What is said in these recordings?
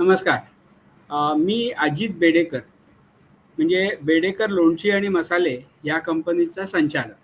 नमस्कार. मी अजित बेडेकर म्हणजे बेडेकर लोणची आणि मसाले या कंपनीचा संचालक.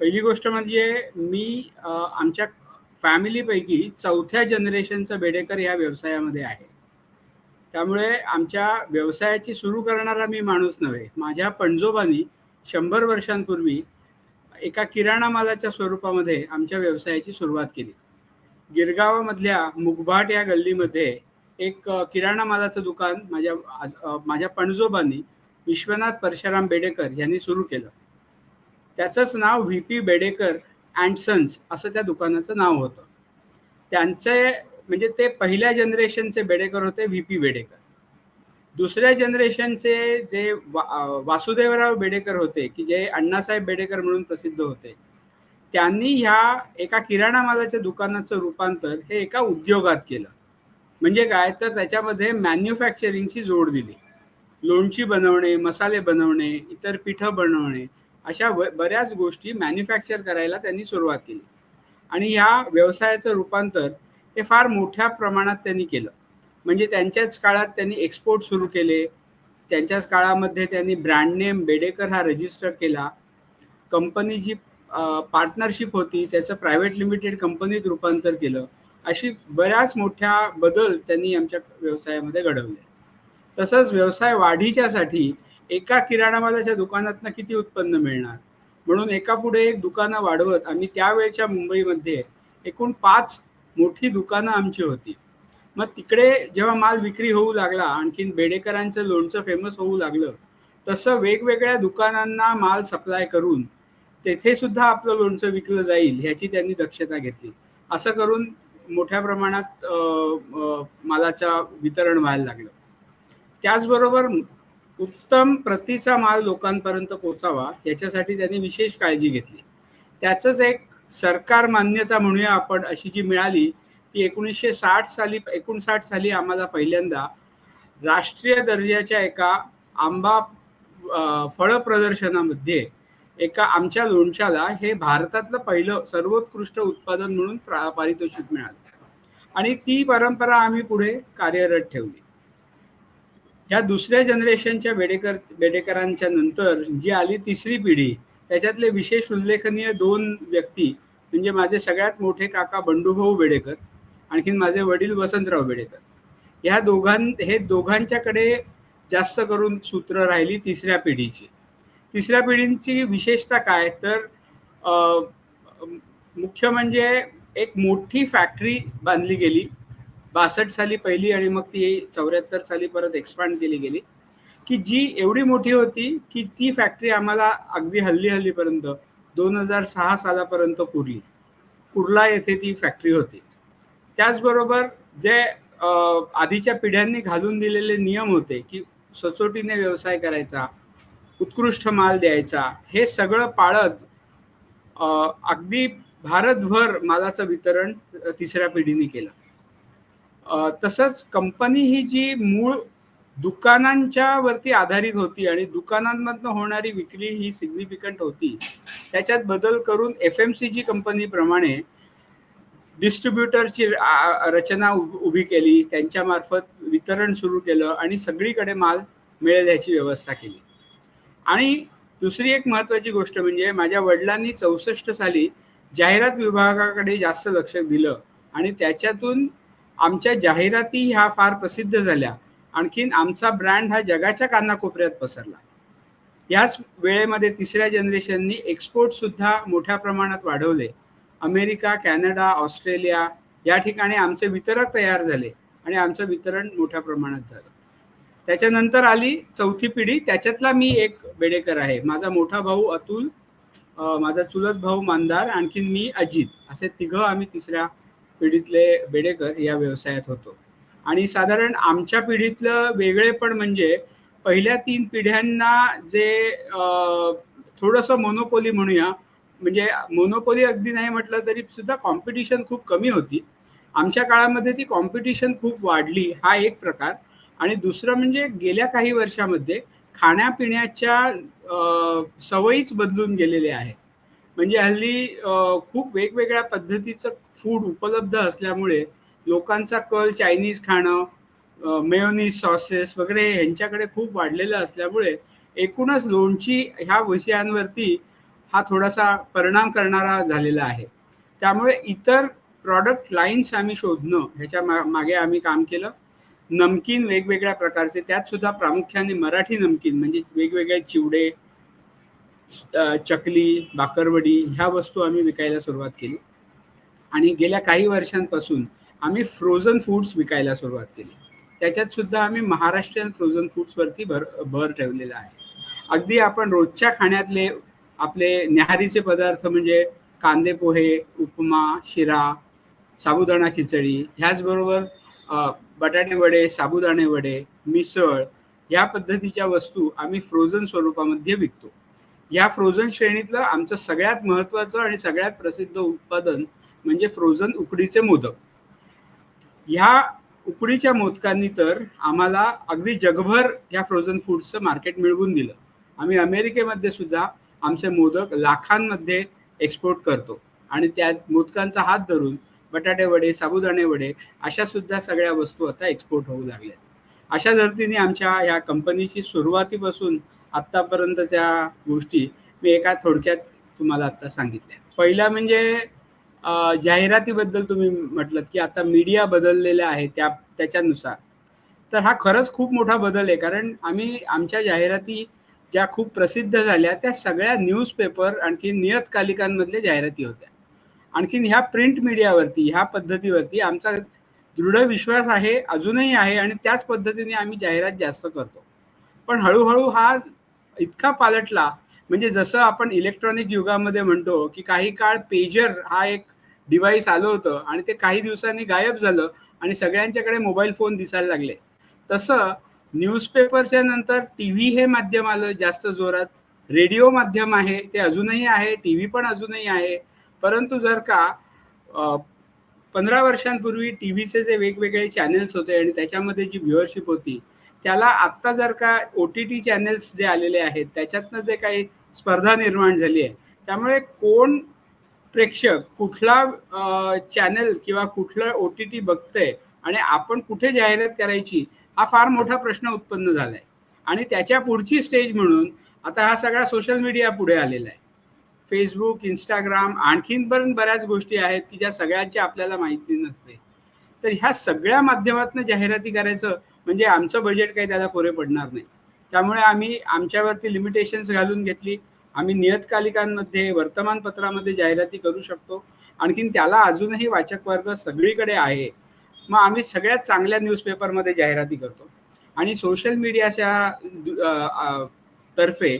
पहिली गोष्ट म्हणजे मी आमच्या फॅमिलीपैकी चौथ्या जनरेशनचं बेडेकर या व्यवसायामध्ये आहे. त्यामुळे आमच्या व्यवसायाची सुरू करणारा मी माणूस नव्हे. माझ्या पणजोबांनी शंभर वर्षांपूर्वी एका किराणा मालाच्या स्वरूपामध्ये आमच्या व्यवसायाची सुरुवात केली. गिरगावामधल्या मुगभाट या गल्लीमध्ये एक किराणा मालाचं दुकान माझ्या आज- माझ्या पणजोबांनी विश्वनाथ परशुराम बेडेकर यांनी सुरू केलं. त्याचंच नाव V P Bedekar and sons असं त्या दुकानाचं नाव होतं. त्यांचे म्हणजे ते पहिल्या जनरेशनचे बेडेकर होते व्ही पी बेडेकर. दुसऱ्या जनरेशनचे जे वा वासुदेवराव बेडेकर होते की जे अण्णासाहेब बेडेकर म्हणून प्रसिद्ध होते त्यांनी ह्या एका किराणा मालाच्या दुकानाचं रूपांतर हे एका उद्योगात केलं. म्हणजे काय? तर त्याच्यामध्ये मॅन्युफॅक्चरिंगची जोड दिली. लोणची बनवणे मसाले बनवणे इतर पिठं बनवणे अशा बऱ्याच गोष्टी मॅन्युफॅक्चर करायला त्यांनी सुरुवात केली. आणि ह्या व्यवसायाचं रूपांतर हे फार मोठ्या प्रमाणात त्यांनी केलं. म्हणजे त्यांच्याच काळात त्यांनी एक्सपोर्ट सुरू केले. त्यांच्याच काळामध्ये त्यांनी ब्रँड नेम बेडेकर हा रजिस्टर केला. कंपनी जी पार्टनरशिप होती त्याचं प्रायव्हेट लिमिटेड कंपनीत रूपांतर केलं. अशी बऱ्याच मोठ्या बदल त्यांनी आमच्या व्यवसायामध्ये घडवले. तसंच व्यवसाय वाढीच्यासाठी एका किराणा मालाच्या दुकानातनं किती उत्पन्न मिळणार? म्हणून एका पुढे एक दुकानं वाढवत आम्ही त्यावेळच्या मुंबईमध्ये एकूण पाच मोठी दुकानं आमची होती. मग तिकडे जेव्हा माल विक्री होऊ लागला आणखीन बेडेकरांचं लोणचं फेमस होऊ लागलं तसं वेगवेगळ्या दुकानांना माल सप्लाय करून तेथे सुद्धा आपलं लोणचं विकलं जाईल ह्याची त्यांनी दक्षता घेतली. असं करून मोठ्या प्रमाणात मालाचा वितरण व्हायला लागलं. त्याचबरोबर उत्तम प्रतीचा माल लोकांपर्यंत पोचावा याच्यासाठी त्यांनी विशेष काळजी घेतली. त्याचंच एक सरकार मान्यता म्हणूया आपण अशी जी मिळाली ती एकोणीसशे साठ साली एकोणसाठ साली आम्हाला पहिल्यांदा राष्ट्रीय दर्जाच्या एका आंबा फळ प्रदर्शनामध्ये एका आमच्या लोणच्याला हे भारतातलं पहिलं सर्वोत्कृष्ट उत्पादन म्हणून प्रा- पारितोषिक मिळालं. आणि ती परंपरा आम्ही पुढे कार्यरत ठेवली. या दुसऱ्या जनरेशनच्या बेडेकर बेडेकरांच्या नंतर जी आली तिसरी पिढी त्याच्यातले विशेष उल्लेखनीय दोन व्यक्ती म्हणजे माझे सगळ्यात मोठे काका बंडूभाऊ बेडेकर आणखीन माझे वडील वसंतराव बेडेकर ह्या दोघां हे दोघांच्याकडे जास्त करून सूत्र राहिली तिसऱ्या पिढीची. तिसऱ्या पिढींची विशेषता काय? तर मुख्य म्हणजे एक मोठी फॅक्टरी बांधली गेली. बासष्ट साली पहिली आणि मग ती चौऱ्याहत्तर साली परत एक्सपांड केली गेली. की जी एवढी मोठी होती की ती फॅक्टरी आम्हाला अगदी हल्ली हल्लीपर्यंत दोन हजार सहा सालापर्यंत पुरली. कुर्ला येथे ती फॅक्टरी होती. त्याचबरोबर जे आधीच्या पिढ्यांनी घालून दिलेले नियम होते की सचोटीने व्यवसाय करायचा उत्कृष्ट माल द्यायचा. हे सगळं पाळत अगदी भारतभर मालाचं वितरण तिसऱ्या पिढीने केलं. तसंच कंपनी ही जी मूळ दुकानांच्या वरती आधारित होती आणि दुकानांमधनं होणारी विक्री ही सिग्निफिकंट होती त्याच्यात बदल करून एफ एम सी जी कंपनीप्रमाणे डिस्ट्रीब्युटरची रचना उभी केली त्यांच्यामार्फत वितरण सुरू केलं आणि सगळीकडे माल मिळेल याची व्यवस्था केली. आणि दुसरी एक महत्त्वाची गोष्ट म्हणजे माझ्या वडिलांनी चौसष्ट साली जाहिरात विभागाकडे जास्त लक्ष दिलं आणि त्याच्यातून आमच्या जाहिराती ह्या फार प्रसिद्ध झाल्या. आणखीन आमचा ब्रँड हा जगाच्या कानाकोपऱ्यात पसरला. याच वेळेमध्ये तिसऱ्या जनरेशननी एक्सपोर्टसुद्धा मोठ्या प्रमाणात वाढवले. अमेरिका कॅनडा ऑस्ट्रेलिया या ठिकाणी आमचे वितरक तयार झाले आणि आमचं वितरण मोठ्या प्रमाणात झालं. त्याच्यानंतर आली चौथी पिढी. त्याच्यातला मी एक बेडेकर आहे. माझा मोठा भाऊ अतुल माझा चुलत भाऊ मानदार आणखीन मी अजित असे तिघं आम्ही तिसऱ्या पिढीतले बेडेकर या व्यवसायात होतो. आणि साधारण आमच्या पिढीतलं वेगळेपण म्हणजे पहिल्या तीन पिढ्यांना जे थोडंसं मोनोपोली म्हणूया म्हणजे मोनोपोली अगदी नाही म्हटलं तरी सुद्धा कॉम्पिटिशन खूप कमी होती. आमच्या काळामध्ये ती कॉम्पिटिशन खूप वाढली. हा एक प्रकार. आणि दुसरं म्हणजे गेल्या काही वर्षामध्ये खाण्यापिण्याच्या सवयीच बदलून गेलेल्या आहेत. म्हणजे हल्ली खूप वेगवेगळ्या पद्धतीचं फूड उपलब्ध असल्यामुळे लोकांचा कल चायनीज खाणं मेयोनीज सॉसेस वगैरे ह्यांच्याकडे खूप वाढलेलं असल्यामुळे एकूणच लोणची ह्या विषयांवरती हा थोडासा परिणाम करणारा झालेला आहे. त्यामुळे इतर प्रॉडक्ट लाईन्स आम्ही शोधणं ह्याच्या मा मागे आम्ही काम केलं. नमकीन वेगवेगळ्या प्रकारचे त्यात सुद्धा प्रामुख्याने मराठी नमकीन म्हणजे वेगवेगळे चिवडे चकली बाकरवडी ह्या वस्तू आम्ही विकायला सुरुवात केली. आणि गेल्या काही वर्षांपासून आम्ही फ्रोझन फूड्स विकायला सुरुवात केली. त्याच्यात सुद्धा आम्ही महाराष्ट्रीयन फ्रोझन फूड्सवरती भर भर ठेवलेला आहे. अगदी आपण रोजच्या खाण्यातले आपले न्याहारीचे पदार्थ म्हणजे कांदे पोहे उपमा शिरा साबुदाणा खिचडी ह्याचबरोबर बटाटे वडे साबुदाणे वडे मिसळ या पद्धतीच्या वस्तू आम्ही फ्रोझन स्वरूपामध्ये विकतो. या फ्रोझन श्रेणीतलं आमचं सगळ्यात महत्त्वाचं आणि सगळ्यात प्रसिद्ध उत्पादन म्हणजे फ्रोझन उकडीचे मोदक. ह्या उकडीच्या मोदकांनी तर आम्हाला अगदी जगभर ह्या फ्रोझन फूड्सचं मार्केट मिळवून दिलं. आम्ही अमेरिकेमध्ये सुद्धा आमचे मोदक लाखांमध्ये एक्सपोर्ट करतो आणि त्या मोदकांचा हात धरून बटाटे वडे साबुदाणे वडे अशा सुद्धा सगळ्या वस्तू आता एक्सपोर्ट होऊ लागल्या अशा धर्तीने आमच्या या कंपनीची सुरुवातीपासून आत्तापर्यंतच्या गोष्टी मी एका थोडक्यात तुम्हाला आत्ता सांगितल्या. पहिला म्हणजे जाहिरातीबद्दल तुम्ही म्हटलं की आता मीडिया बदललेल्या आहे त्या त्याच्यानुसार. तर हा खरंच खूप मोठा बदल आहे कारण आम्ही आमच्या जाहिराती ज्या खूप प्रसिद्ध झाल्या त्या सगळ्या न्यूजपेपर आणखी नियतकालिकांमधल्या जाहिराती होत्या. आणखीन ह्या प्रिंट मीडियावरती ह्या पद्धतीवरती आमचा दृढ विश्वास आहे अजूनही आहे आणि त्याच पद्धतीने आम्ही जाहिरात जास्त करतो. पण हळूहळू हा इतका पालटला म्हणजे जसं आपण इलेक्ट्रॉनिक युगामध्ये म्हणतो की काही काळ पेजर हा एक डिव्हाइस आलं होतं आणि ते काही दिवसांनी गायब झालं आणि सगळ्यांच्याकडे मोबाईल फोन दिसायला लागले. तसं न्यूजपेपरच्या नंतर टी व्ही हे माध्यम आलं जास्त जोरात. रेडिओ माध्यम आहे ते अजूनही आहे टी व्ही पण अजूनही आहे. परंतु जर का पंधरा वर्षांपूर्वी टी व्हीचे जे वेगवेगळे चॅनेल्स होते आणि त्याच्यामध्ये जी व्ह्युअरशिप होती त्याला आत्ता जर का ओ टी टी चॅनेल्स जे आलेले आहेत त्याच्यातनं जे काही स्पर्धा निर्माण झाली आहे त्यामुळे कोण प्रेक्षक कुठला चॅनल किंवा कुठलं ओ टी टी बघतंय आणि आपण कुठे जाहिरात करायची हा फार मोठा प्रश्न उत्पन्न झाला आहे आणि त्याच्या पुढची स्टेज म्हणून आता हा सगळा सोशल मीडिया पुढे आलेला आहे. फेसबुक इंस्टाग्राम आणखीन पण बऱ्याच गोष्टी आहेत की ज्या सगळ्यांची आपल्याला माहिती नसते. तर ह्या सगळ्या माध्यमातून जाहिराती करायचं म्हणजे आमचं बजेट काही त्याला पुरे पडणार नाही. त्यामुळे आम्ही आमच्यावरती लिमिटेशन्स घालून घेतली. आम्ही नियतकालिकांमध्ये वर्तमानपत्रामध्ये जाहिराती करू शकतो. आणखीन त्याला अजूनही वाचक वर्ग सगळीकडे आहे. मग आम्ही सगळ्यात चांगल्या न्यूजपेपरमध्ये जाहिराती करतो. आणि सोशल मीडियाच्या तर्फे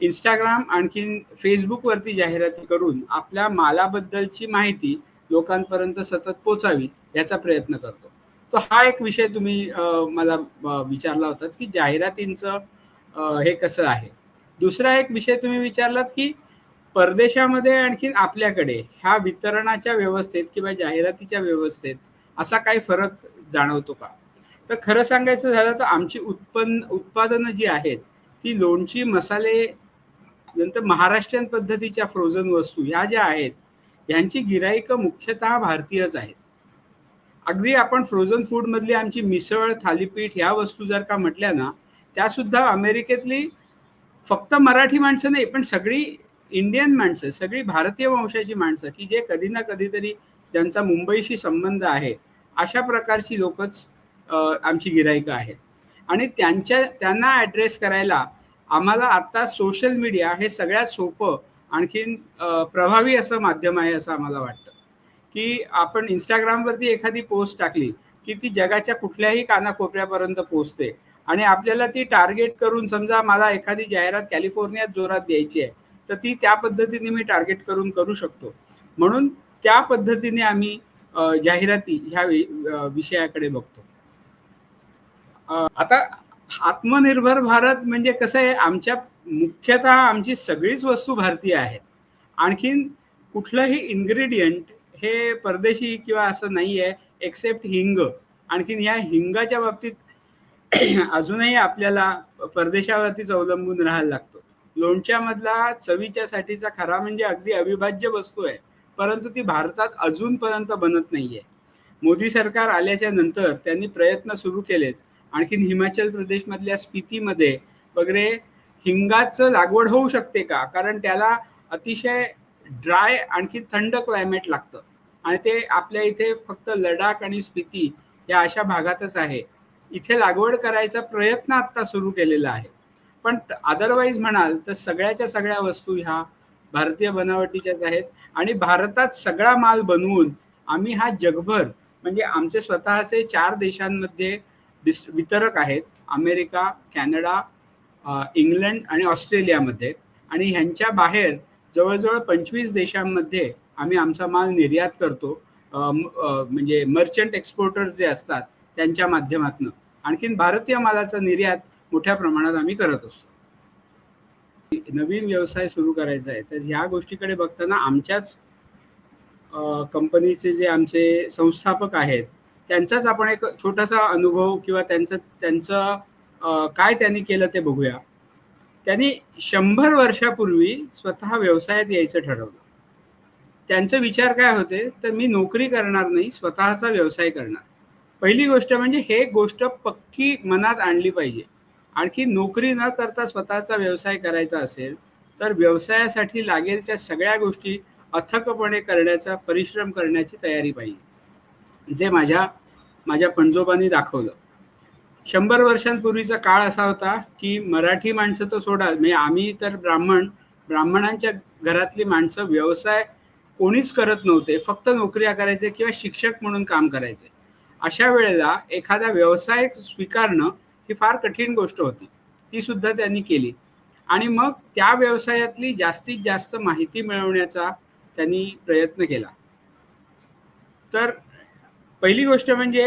इंस्टाग्राम आणखीन फेसबुकवरती जाहिराती करून आपल्या मालाबद्दलची माहिती लोकांपर्यंत सतत पोचावी याचा प्रयत्न करतो. तो हा एक विषय तुम्ही मला विचारला होता की जाहिरातींचं हे कसं आहे? दुसरा एक विषय तुम्ही विचारलात की परदेशामध्ये आणखीन आपल्याकडे ह्या वितरणाच्या व्यवस्थेत किंवा जाहिरातीच्या व्यवस्थेत असा काही फरक जाणवतो का? तर खरं सांगायचं झालं तर आमची उत्पन्न उत्पादनं जी आहेत ती लोणची मसाले नंतर महाराष्ट्रीयन पद्धतीच्या फ्रोझन वस्तू ह्या ज्या आहेत यांची गिराईकं मुख्यतः भारतीयच आहेत. अगदी आपण फ्रोझन फूड मधली आमची मिसळ थालीपीठ ह्या वस्तू जर का म्हटल्या ना त्या सुद्धा अमेरिकेतली फक्त मराठी माणसं नाही पण सगळी इंडियन माणसं सगळी भारतीय वंशाची माणसं की जे कधी ना कधीतरी ज्यांचा मुंबईशी संबंध आहे अशा प्रकारची लोकच आमची गिराईकं आहेत. आणि त्यांच्या त्यांना ॲड्रेस करायला आम्हाला आता सोशल मीडिया हे सगळ्यात सोपं आणखीन प्रभावी असं माध्यम आहे असं आम्हाला वाटतं. की आपण इंस्टाग्रामवरती एखादी पोस्ट टाकली की ती जगाच्या कुठल्याही कानाकोपऱ्यापर्यंत पोचते आणि आपल्याला ती टार्गेट करून समजा मला एखादी जाहिरात कॅलिफोर्नियात जोरात द्यायची आहे तर ती त्या पद्धतीने मी टार्गेट करून करू शकतो. म्हणून त्या पद्धतीने आम्ही जाहिराती ह्या विषयाकडे बघतो. आता आत्मनिर्भर भारत म्हणजे कसं आहे आमच्या मुख्यतः आमची सगळीच वस्तू भारतीय आहेत. आणखीन कुठलंही इन्ग्रेडियंट हे परदेशी किंवा असं नाही आहे एक्सेप्ट हिंग. आणखीन ह्या हिंगाच्या बाबतीत अजूनही आपल्याला परदेशावरतीच अवलंबून राहायला लागतो. लोणच्यामधला चवीच्या साठीचा खरा म्हणजे अगदी अविभाज्य वस्तू आहे परंतु ती भारतात अजूनपर्यंत बनत नाहीये. मोदी सरकार आल्याच्यानंतर त्यांनी प्रयत्न सुरू केलेत. आणखीन हिमाचल प्रदेशमधल्या स्पितीमध्ये वगैरे हिंगाचं लागवड होऊ शकते का? कारण त्याला अतिशय ड्राय आणखी थंड क्लायमेट लागतं. आणि ते आपल्या इथे फक्त लडाख आणि स्पिती या अशा भागातच आहे. इथे लागवड करायचा प्रयत्न आत्ता सुरू केलेला आहे. पण अदरवाईज म्हणाल तर सगळ्याच्या सगळ्या वस्तू ह्या भारतीय बनावटीच्याच आहेत. आणि भारतात सगळा माल बनवून आम्ही हा जगभर म्हणजे आमचे स्वतःचे चार देशांमध्ये डिस वितरक आहेत अमेरिका कॅनडा इंग्लंड आणि ऑस्ट्रेलियामध्ये. आणि ह्यांच्या बाहेर जवळजवळ पंचवीस देशांमध्ये आम्ही आमचा माल निर्यात करतो. म्हणजे मर्चंट एक्सपोर्टर्स जे असतात त्यांच्या माध्यमातून. आणखीन भारतीय मालाचा निर्यात मोठ्या प्रमाणात आम्ही करत असतो. नवीन व्यवसाय सुरू करायचा आहे. तर ह्या गोष्टीकडे बघताना आमच्याच कंपनीचे जे आमचे संस्थापक आहेत त्यांचाच आपण एक छोटासा अनुभव किंवा त्यांचं त्यांचं काय त्यांनी केलं ते बघूया. त्यांनी शंभर वर्षापूर्वी स्वतः व्यवसायात यायचं ठरवलं. त्यांचे विचार काय होते? तर मी नोकरी करणार नाही स्वतःचा व्यवसाय करणार. पहिली गोष्ट म्हणजे हे गोष्ट पक्की मनात आणली पाहिजे. आणखी नोकरी न करता स्वतःचा व्यवसाय करायचा असेल तर व्यवसायासाठी लागेल त्या सगळ्या गोष्टी अथकपणे करण्याचा परिश्रम करण्याची तयारी पाहिजे. जे माझ्या माझ्या पणजोबांनी दाखवलं. शंभर वर्षांपूर्वीचा काळ असा होता की मराठी माणसं तर सोडा म्हणजे आम्ही तर ब्राह्मण ब्राह्मणांच्या घरातली माणसं व्यवसाय कोणीच करत नव्हते फक्त नोकऱ्या करायचे किंवा शिक्षक म्हणून काम करायचे. अशा वेळेला एखादा व्यवसाय स्वीकारणं ही फार कठीण गोष्ट होती. ती सुद्धा त्यांनी केली. आणि मग त्या व्यवसायातली जास्तीत जास्त माहिती मिळवण्याचा त्यांनी प्रयत्न केला. तर पहिली गोष्ट म्हणजे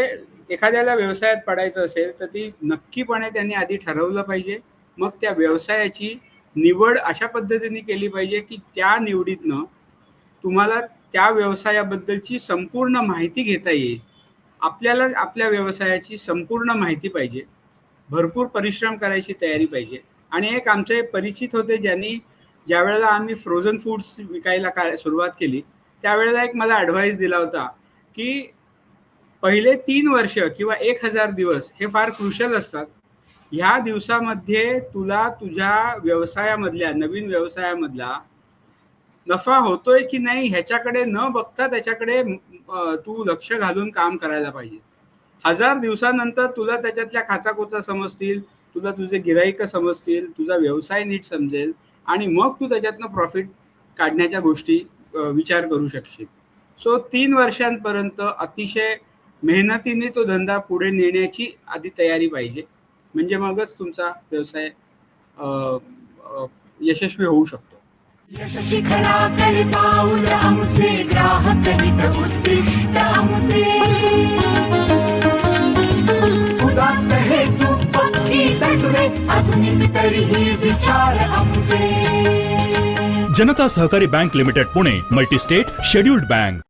एखाद्याला व्यवसायात पडायचं असेल तर ती नक्कीपणे त्यांनी आधी ठरवलं पाहिजे. मग त्या व्यवसायाची निवड अशा पद्धतीने केली पाहिजे की त्या निवडीतनं तुम्हाला त्या व्यवसायाबद्दलची संपूर्ण माहिती घेता येईल. आपल्याला आपल्या व्यवसायाची संपूर्ण माहिती पाहिजे. भरपूर परिश्रम करायची तयारी पाहिजे. आणि एक आमचे परिचित होते ज्यांनी ज्यावेळेला आम्ही फ्रोझन फूड्स विकायला का सुरुवात केली त्यावेळेला एक मला ॲडवाईस दिला होता की पहिले तीन वर्ष किंवा एक हजार दिवस हे फार क्रुशल असतात. ह्या दिवसामध्ये तुला तुझ्या व्यवसायामधल्या नवीन व्यवसायामधला नफा होतोय की नाही ह्याच्याकडे न बघता त्याच्याकडे तू लक्ष घालून काम करायला पाहिजे. हजार दिवसानंतर तुला त्याच्यातल्या खाचाखोचा समजतील तुला तुझे गिराईक समजतील तुझा व्यवसाय नीट समजेल आणि मग तू त्याच्यातनं प्रॉफिट काढण्याच्या गोष्टी विचार करू शकशील. सो तीन वर्षांपर्यंत अतिशय मेहनतीने तो धंदा पुढे नेण्याची आधी तयारी पाहिजे. म्हणजे मगच तुमचा व्यवसाय यशस्वी होऊ शकतो. Janata Sahakari bank limited Pune multistate scheduled bank.